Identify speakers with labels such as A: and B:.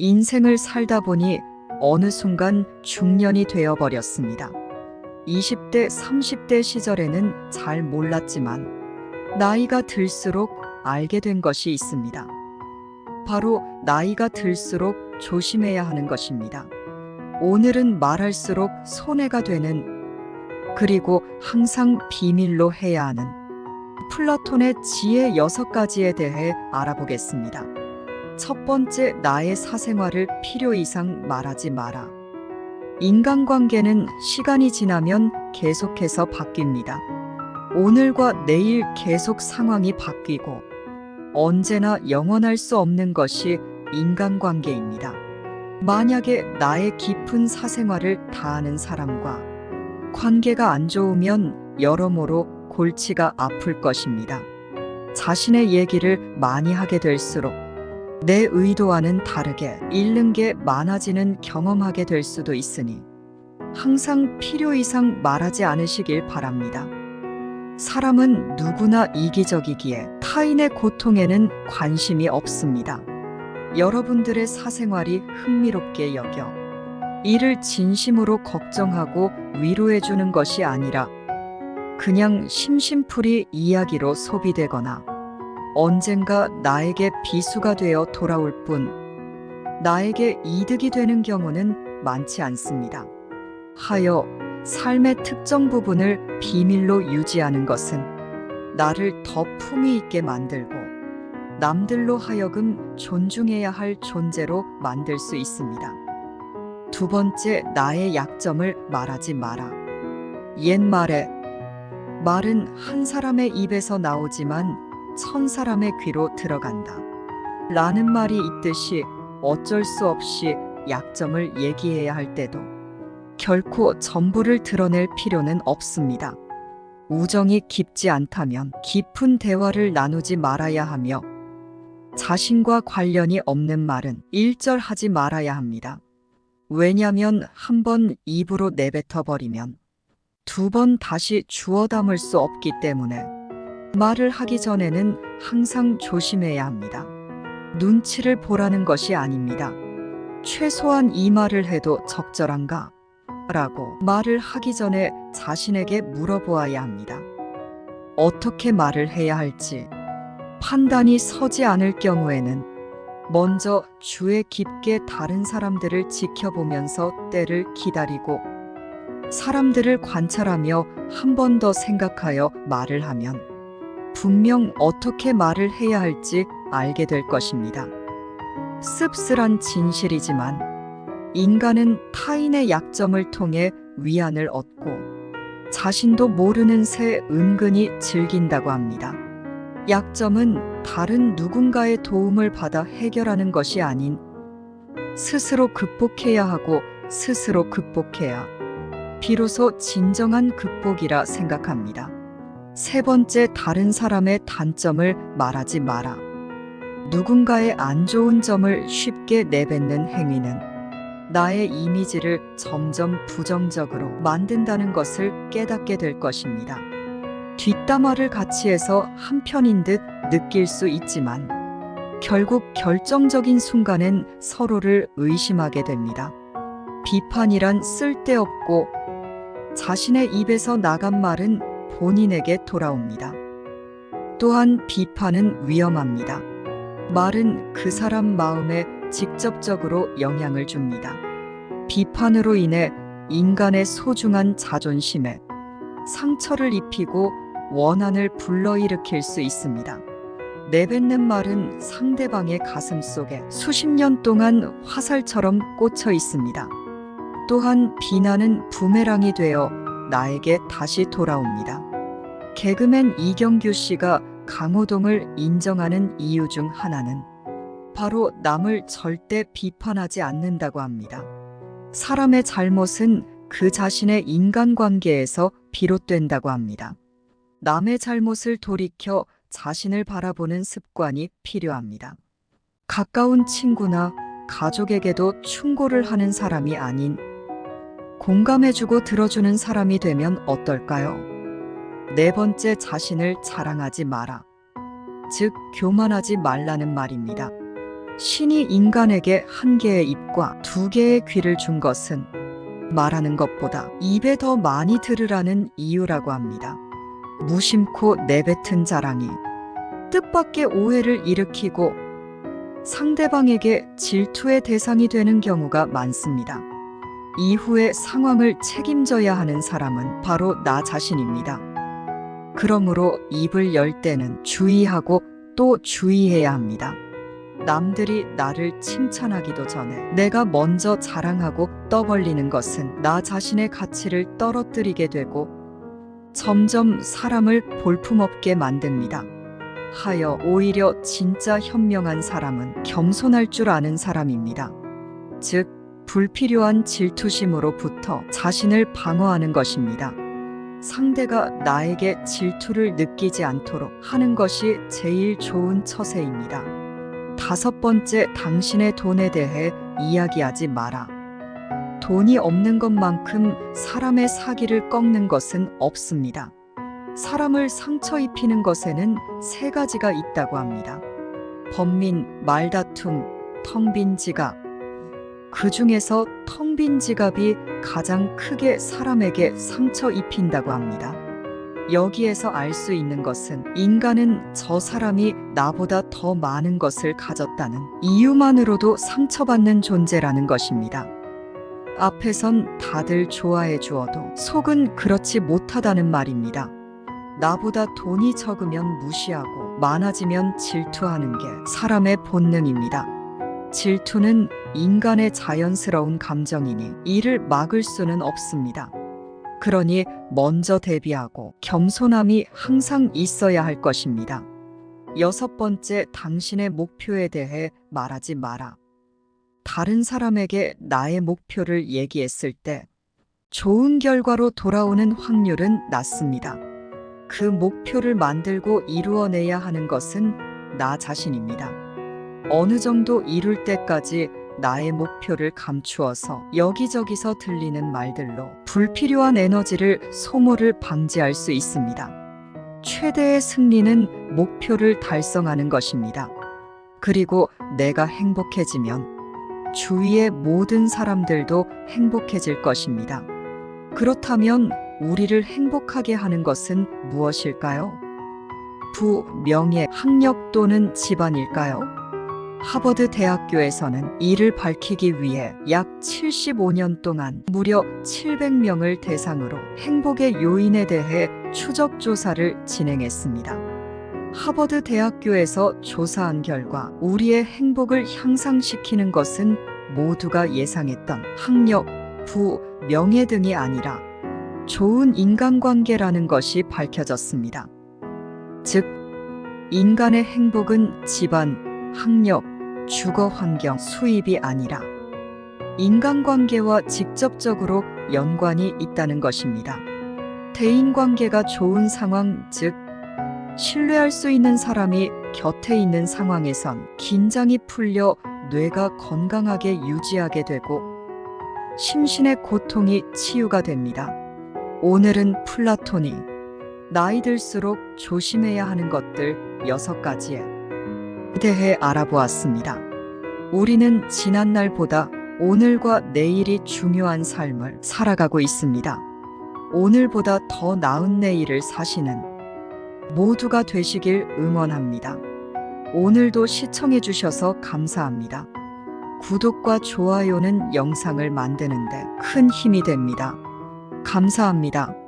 A: 인생을 살다 보니 어느 순간 중년이 되어 버렸습니다. 20대, 30대 시절에는 잘 몰랐지만 나이가 들수록 알게 된 것이 있습니다. 바로 나이가 들수록 조심해야 하는 것입니다. 오늘은 말할수록 손해가 되는 그리고 항상 비밀로 해야 하는 플라톤의 지혜 여섯 가지에 대해 알아보겠습니다. 첫 번째, 나의 사생활을 필요 이상 말하지 마라. 인간관계는 시간이 지나면 계속해서 바뀝니다. 오늘과 내일 계속 상황이 바뀌고 언제나 영원할 수 없는 것이 인간관계입니다. 만약에 나의 깊은 사생활을 다 아는 사람과 관계가 안 좋으면 여러모로 골치가 아플 것입니다. 자신의 얘기를 많이 하게 될수록 내 의도와는 다르게 잃는 게 많아지는 경험하게 될 수도 있으니 항상 필요 이상 말하지 않으시길 바랍니다. 사람은 누구나 이기적이기에 타인의 고통에는 관심이 없습니다. 여러분들의 사생활이 흥미롭게 여겨 이를 진심으로 걱정하고 위로해 주는 것이 아니라 그냥 심심풀이 이야기로 소비되거나 언젠가 나에게 비수가 되어 돌아올 뿐 나에게 이득이 되는 경우는 많지 않습니다. 하여 삶의 특정 부분을 비밀로 유지하는 것은 나를 더 품위 있게 만들고 남들로 하여금 존중해야 할 존재로 만들 수 있습니다. 두 번째, 나의 약점을 말하지 마라. 옛말에 말은 한 사람의 입에서 나오지만 천 사람의 귀로 들어간다. 라는 말이 있듯이 어쩔 수 없이 약점을 얘기해야 할 때도 결코 전부를 드러낼 필요는 없습니다. 우정이 깊지 않다면 깊은 대화를 나누지 말아야 하며 자신과 관련이 없는 말은 일절하지 말아야 합니다. 왜냐면 한 번 입으로 내뱉어 버리면 두 번 다시 주워 담을 수 없기 때문에 말을 하기 전에는 항상 조심해야 합니다. 눈치를 보라는 것이 아닙니다. 최소한 이 말을 해도 적절한가? 라고 말을 하기 전에 자신에게 물어보아야 합니다. 어떻게 말을 해야 할지 판단이 서지 않을 경우에는 먼저 주에 깊게 다른 사람들을 지켜보면서 때를 기다리고 사람들을 관찰하며 한 번 더 생각하여 말을 하면 분명 어떻게 말을 해야 할지 알게 될 것입니다. 씁쓸한 진실이지만 인간은 타인의 약점을 통해 위안을 얻고 자신도 모르는 새 은근히 즐긴다고 합니다. 약점은 다른 누군가의 도움을 받아 해결하는 것이 아닌 스스로 극복해야 하고 스스로 극복해야 비로소 진정한 극복이라 생각합니다. 세 번째, 다른 사람의 단점을 말하지 마라. 누군가의 안 좋은 점을 쉽게 내뱉는 행위는 나의 이미지를 점점 부정적으로 만든다는 것을 깨닫게 될 것입니다. 뒷담화를 같이 해서 한편인 듯 느낄 수 있지만 결국 결정적인 순간엔 서로를 의심하게 됩니다. 비판이란 쓸데없고 자신의 입에서 나간 말은 본인에게 돌아옵니다. 또한 비판은 위험합니다. 말은 그 사람 마음에 직접적으로 영향을 줍니다. 비판으로 인해 인간의 소중한 자존심에 상처를 입히고 원한을 불러일으킬 수 있습니다. 내뱉는 말은 상대방의 가슴 속에 수십 년 동안 화살처럼 꽂혀 있습니다. 또한 비난은 부메랑이 되어 나에게 다시 돌아옵니다. 개그맨 이경규 씨가 강호동을 인정하는 이유 중 하나는 바로 남을 절대 비판하지 않는다고 합니다. 사람의 잘못은 그 자신의 인간관계에서 비롯된다고 합니다. 남의 잘못을 돌이켜 자신을 바라보는 습관이 필요합니다. 가까운 친구나 가족에게도 충고를 하는 사람이 아닌 공감해주고 들어주는 사람이 되면 어떨까요? 네 번째 자신을 자랑하지 마라. 즉, 교만하지 말라는 말입니다. 신이 인간에게 한 개의 입과 두 개의 귀를 준 것은 말하는 것보다 입에 더 많이 들으라는 이유라고 합니다. 무심코 내뱉은 자랑이 뜻밖의 오해를 일으키고 상대방에게 질투의 대상이 되는 경우가 많습니다. 이후의 상황을 책임져야 하는 사람은 바로 나 자신입니다. 그러므로 입을 열 때는 주의하고 또 주의해야 합니다. 남들이 나를 칭찬하기도 전에 내가 먼저 자랑하고 떠벌리는 것은 나 자신의 가치를 떨어뜨리게 되고 점점 사람을 볼품없게 만듭니다. 하여 오히려 진짜 현명한 사람은 겸손할 줄 아는 사람입니다. 즉, 불필요한 질투심으로부터 자신을 방어하는 것입니다. 상대가 나에게 질투를 느끼지 않도록 하는 것이 제일 좋은 처세입니다. 다섯 번째, 당신의 돈에 대해 이야기하지 마라. 돈이 없는 것만큼 사람의 사기를 꺾는 것은 없습니다. 사람을 상처 입히는 것에는 세 가지가 있다고 합니다. 번민, 말다툼, 텅 빈 지갑. 그 중에서 텅 빈 지갑이 가장 크게 사람에게 상처 입힌다고 합니다. 여기에서 알 수 있는 것은 인간은 저 사람이 나보다 더 많은 것을 가졌다는 이유만으로도 상처받는 존재라는 것입니다. 앞에선 다들 좋아해 주어도 속은 그렇지 못하다는 말입니다. 나보다 돈이 적으면 무시하고 많아지면 질투하는 게 사람의 본능입니다. 질투는 인간의 자연스러운 감정이니 이를 막을 수는 없습니다. 그러니 먼저 대비하고 겸손함이 항상 있어야 할 것입니다. 여섯 번째, 당신의 목표에 대해 말하지 마라. 다른 사람에게 나의 목표를 얘기했을 때 좋은 결과로 돌아오는 확률은 낮습니다. 그 목표를 만들고 이루어내야 하는 것은 나 자신입니다. 어느 정도 이룰 때까지 나의 목표를 감추어서 여기저기서 들리는 말들로 불필요한 에너지를 소모를 방지할 수 있습니다. 최대의 승리는 목표를 달성하는 것입니다. 그리고 내가 행복해지면 주위의 모든 사람들도 행복해질 것입니다. 그렇다면 우리를 행복하게 하는 것은 무엇일까요? 부, 명예, 학력 또는 집안일까요? 하버드 대학교에서는 이를 밝히기 위해 약 75년 동안 무려 700명을 대상으로 행복의 요인에 대해 추적 조사를 진행했습니다. 하버드 대학교에서 조사한 결과 우리의 행복을 향상시키는 것은 모두가 예상했던 학력, 부, 명예 등이 아니라 좋은 인간관계라는 것이 밝혀졌습니다. 즉, 인간의 행복은 집안, 학력, 주거 환경, 수입이 아니라 인간관계와 직접적으로 연관이 있다는 것입니다. 대인관계가 좋은 상황, 즉, 신뢰할 수 있는 사람이 곁에 있는 상황에선 긴장이 풀려 뇌가 건강하게 유지하게 되고 심신의 고통이 치유가 됩니다. 오늘은 플라톤이 나이 들수록 조심해야 하는 것들 여섯 가지에 대해 알아보았습니다. 우리는 지난날보다 오늘과 내일이 중요한 삶을 살아가고 있습니다. 오늘보다 더 나은 내일을 사시는 모두가 되시길 응원합니다. 오늘도 시청해주셔서 감사합니다. 구독과 좋아요는 영상을 만드는데 큰 힘이 됩니다. 감사합니다.